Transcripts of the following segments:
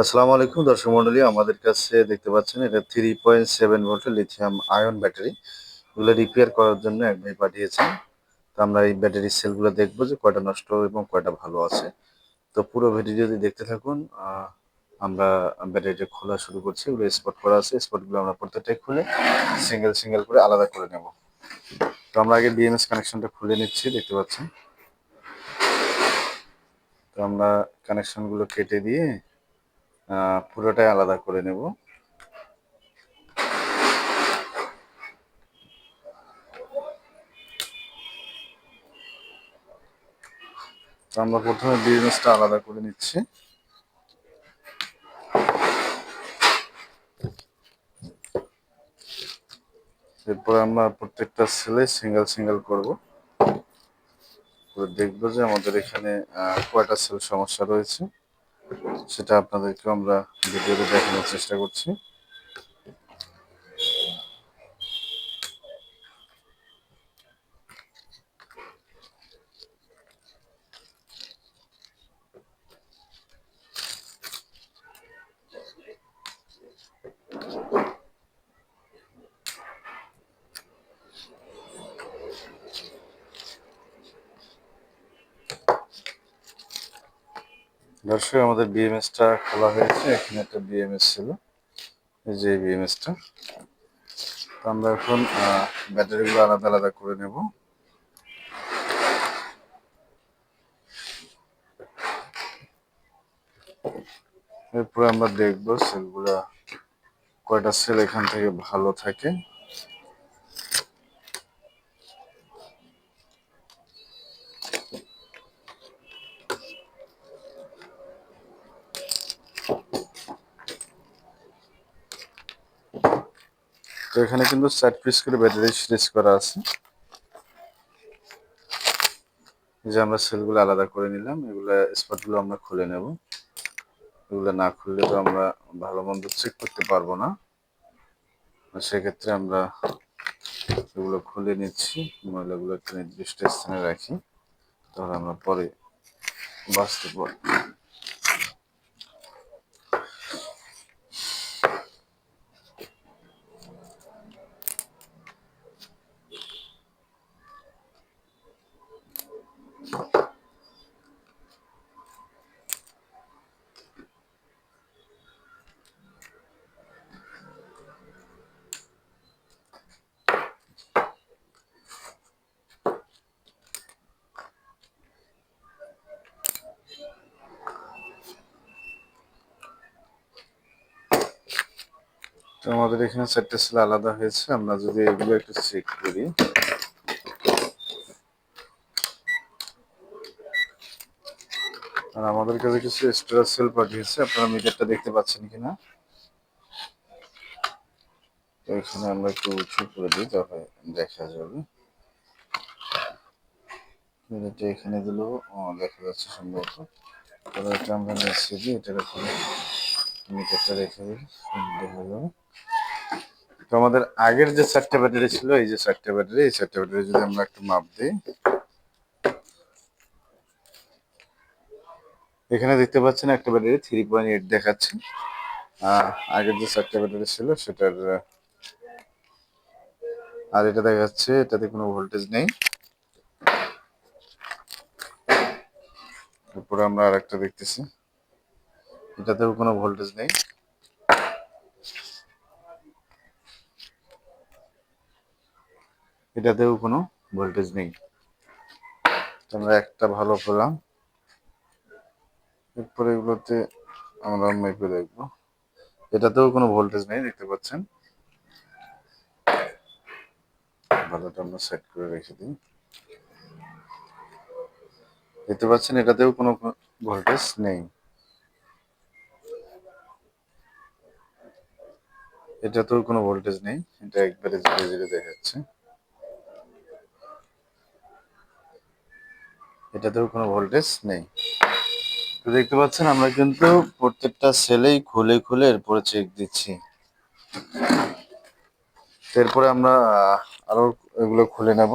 আসসালামু আলাইকুম, দর্শক মন্ডলী, আমাদের কাছে দেখতে পাচ্ছেন এটা থ্রি পয়েন্ট সেভেন ভোল্টের লিথিয়াম আয়ন ব্যাটারি এগুলো রিপেয়ার করার জন্য এক ভাই পাঠিয়েছেন। তো আমরা এই ব্যাটারির সেলগুলো দেখব যে কয়টা নষ্ট এবং কয়টা ভালো আছে। তো পুরো ভিডিও যদি দেখতে থাকুন আমরা ব্যাটারিটা খোলা শুরু করছি। এগুলো স্পট করা আছে। স্পটগুলো আমরা প্রত্যেকটাই খুলে সিঙ্গেল সিঙ্গেল করে আলাদা করে নেব। তো আমরা আগে বিএমএস কানেকশনটা খুলে নিচ্ছি, দেখতে পাচ্ছেন। তো আমরা কানেকশনগুলো কেটে দিয়ে পুরোটাই আলাদা করে নেব। আমরা প্রথমে বিজনেসটা আলাদা করে নিচ্ছি। এরপর আমরা প্রত্যেকটা সেলে সিঙ্গেল সিঙ্গেল করব। করে দেখব যে আমাদের এখানে কয়টা সেল সমস্যা রয়েছে। সেটা আপনাদেরকে আমরা ভিডিওতে দেখানোর চেষ্টা করছি। দর্শক, আমাদের বিএমএসটা খোলা হয়েছে। এখানে একটা বিএমএস ছিল। এই যে বিএমএসটা তো আমরা এখন ব্যাটারিগুলো আলাদা আলাদা করে নেব। এরপরে আমরা দেখব সেলগুলা, কয়টা সেল এখান থেকে ভালো থাকে। এখানে কিন্তু চার পিস করে ব্যাটারি সিরিজ করা আছে। যে আমরা সেলগুলো আলাদা করে নিলাম, এগুলো স্পটগুলো আমরা খুলে নেব। এগুলো না খুললে তো আমরা ভালো মন্দ চেক করতে পারব না। সেক্ষেত্রে আমরা এগুলো খুলে নিচ্ছি, ময়লাগুলো একটা নির্দিষ্ট স্থানে রাখি, তাহলে আমরা পরে বাঁচতে পারব। তো আমাদের এখানে চারটে সেল আলাদা হয়েছে। আমরা যদি এগুলো একটু চেক করি। আর আমাদের কাছে কিছু এক্সট্রা সেল পাঠিয়েছে। আপনারা মিটারটা দেখতে পাচ্ছেন কিনা? তো এখানে আমরা একটু উঁচু করে দিই, তাহলে দেখা যাবে। মিটারটা এখানে দিলেও দেখা যাচ্ছে সম্ভবত। তবে এটা আমরা নিচ্ছি এটার উপরে মিটারটা রেখে দিই দেখা যাবে তো আমাদের আগের যে চারটে ব্যাটারি ছিল, এই যে চারটে ব্যাটারি, এই চারটে ব্যাটারি যদি আমরা একটু মাপ দিই। এখানে দেখতে পাচ্ছেন একটা ব্যাটারি থ্রি পয়েন্ট এইট দেখাচ্ছে। আগের যে চারটে ব্যাটারি ছিল, সেটার, আর এটা দেখাচ্ছে, এটাতে কোনো ভোল্টেজ নেই। তারপরে আমরা আর একটা দেখতেছি। এটাতেও কোনো ভোল্টেজ নেই। এটাতেও কোনো ভোল্টেজ নেই। আমরা একটা ভালো পেলাম। এরপরে এগুলোতে আমরা মেপে দেখব। এটাতেও কোনো ভোল্টেজ নেই, দেখতে পাচ্ছেন? ভালোটা আমরা সেট করে রেখে দিই। দেখতে পাচ্ছেন, এটাতেও কোনো ভোল্টেজ নেই। এটাতেও কোনো ভোল্টেজ নেই। এটা একবারে ধীরে ধীরে দেখাচ্ছে। এটাতেও কোনো ভোল্টেজ নেই। তো দেখতে পাচ্ছেন আমরা কিন্তু প্রত্যেকটা সেলেই খুলে খুলে এরপরে চেক দিচ্ছি। এরপরে আমরা আহ, আরও এগুলো খুলে নেব।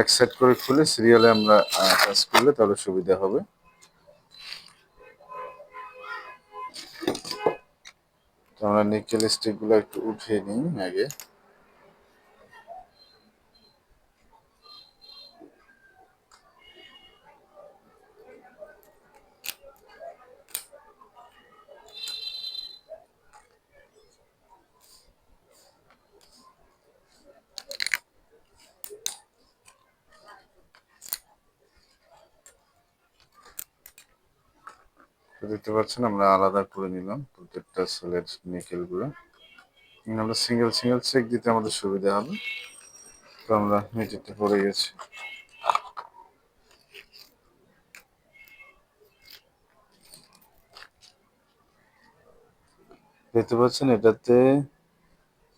এক সেট করে খুলে সিরিয়ালে আমরা কাজ করলে তাহলে সুবিধা হবে। আমরা নিকেল স্টিকগুলো একটু উঠিয়ে নিই আগে। দেখতে পাচ্ছেন, আমরা আলাদা করে নিলাম প্রত্যেকটা সেলের নিকেলগুলো। আমরা সিঙ্গেল সিঙ্গেল চেক দিতে আমাদের সুবিধা হবে। তো আমরা নিচেতে পড়ে গেছি। দেখতে পাচ্ছেন, এটাতে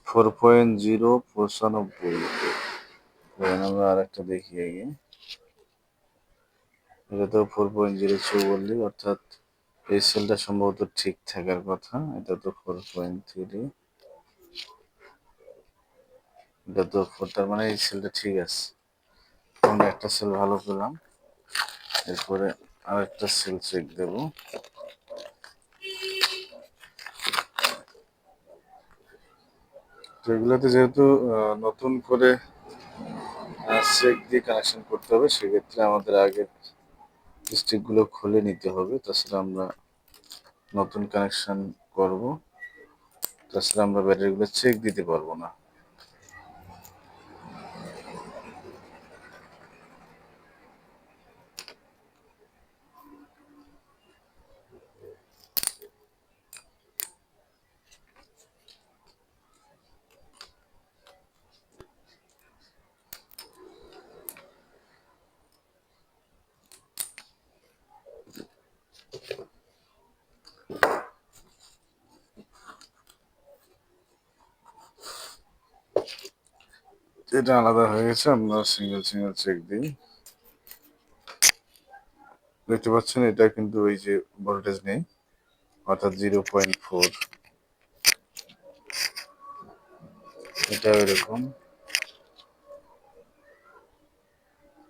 ফোর পয়েন্ট জিরো পঁচানব্বই। আমরা আর একটা দেখি আগে। এটাতেও ফোর পয়েন্ট জিরো চৌবল্লিশ, অর্থাৎ এই সেলটা সম্ভবত ঠিক থাকার কথা। এটা তো ফোর পয়েন্ট থ্রি এটা তো ফোর তার মানে এই সেলটা ঠিক আছে। আমরা একটা সেল ভালো পেলাম। এরপরে আরেকটা সেল চেক দেব। তো এগুলোতে যেহেতু নতুন করে চেক দিয়ে কানেকশন করতে হবে, সেক্ষেত্রে আমাদের আগে স্টিকগুলো খুলে নিতে হবে। তাছাড়া আমরা নতুন কানেকশন করব। তাছাড়া আমরা ব্যাটারিগুলো চেক দিতে পারব না। এটা আলাদা হয়ে গেছে, আমরা সিঙ্গেল সিঙ্গেল চেক দিই। দেখতে পাচ্ছেন, এটা কিন্তু ওই যে ভোল্টেজ নেই, অর্থাৎ জিরো পয়েন্ট ফোর এটা এরকম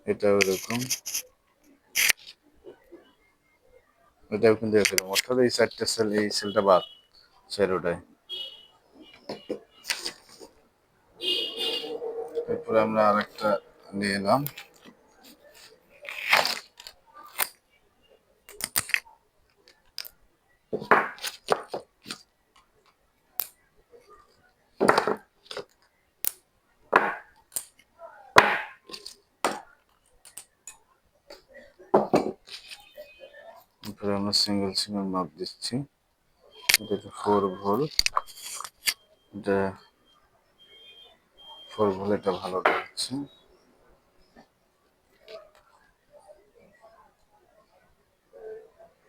এটা এরকম এটাও কিন্তু এরকম অর্থাৎ এই চারটে সেল এই সেলটা বাদ চারোটায় এরপরে আমরা আরেকটা নিয়ে এলাম। আমরা সিঙ্গেল সিঙ্গেল মাপ দিচ্ছি। এটা ফোর ভোল এটা ফোর ভোল দেখাচ্ছে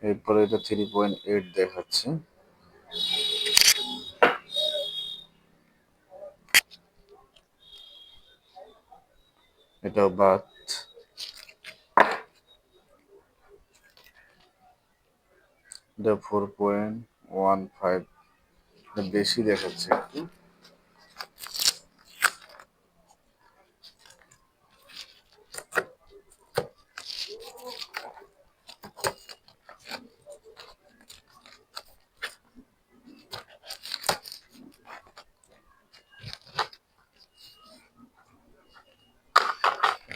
এরপরে এটা থ্রি পয়েন্ট এইট দেখাচ্ছে। এটাও বাদ। এটা ফোর পয়েন্ট ওয়ান ফাইভ বেশি দেখাচ্ছে একটু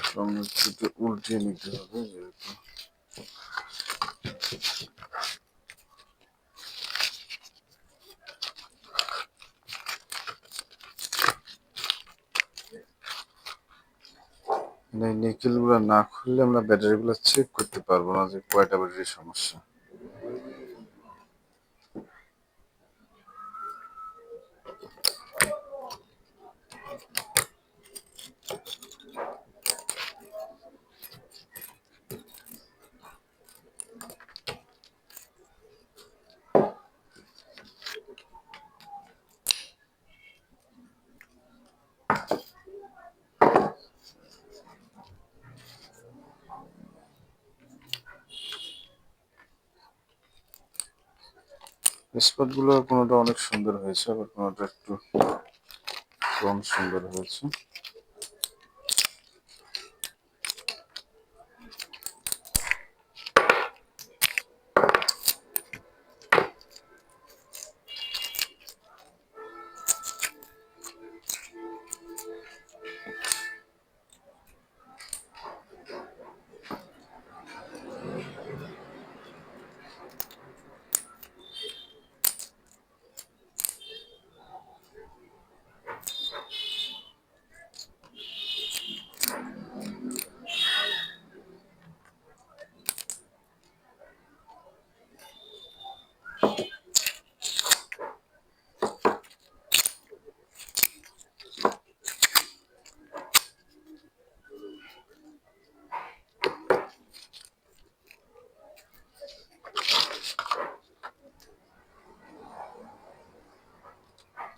এবং উল্টিয়ে নিতে হবে না খুললে আমরা ব্যাটারিগুলো চেক করতে পারব না যে কয়টা ব্যাটারির সমস্যা। স্পটগুলো কোনোটা অনেক সুন্দর হয়েছে আবার কোনোটা একটু কম সুন্দর হয়েছে।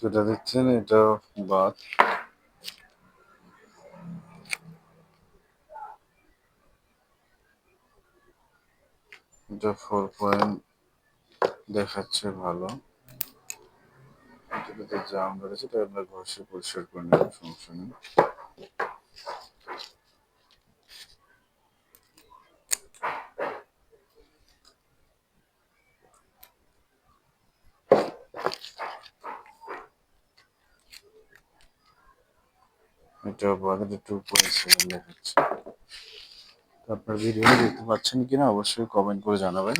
যেটা দেখছেন, এটা বাদ। এটা ফোর পয়েন্ট দেখাচ্ছে ভালো। জাম রয়েছে এটা আপনার ঘষে পরিষ্কার করে নেবেন সমস্যা নেই। আপনার ভিডিও দেখতে পাচ্ছেন কিনা অবশ্যই কমেন্ট করে জানাবেন।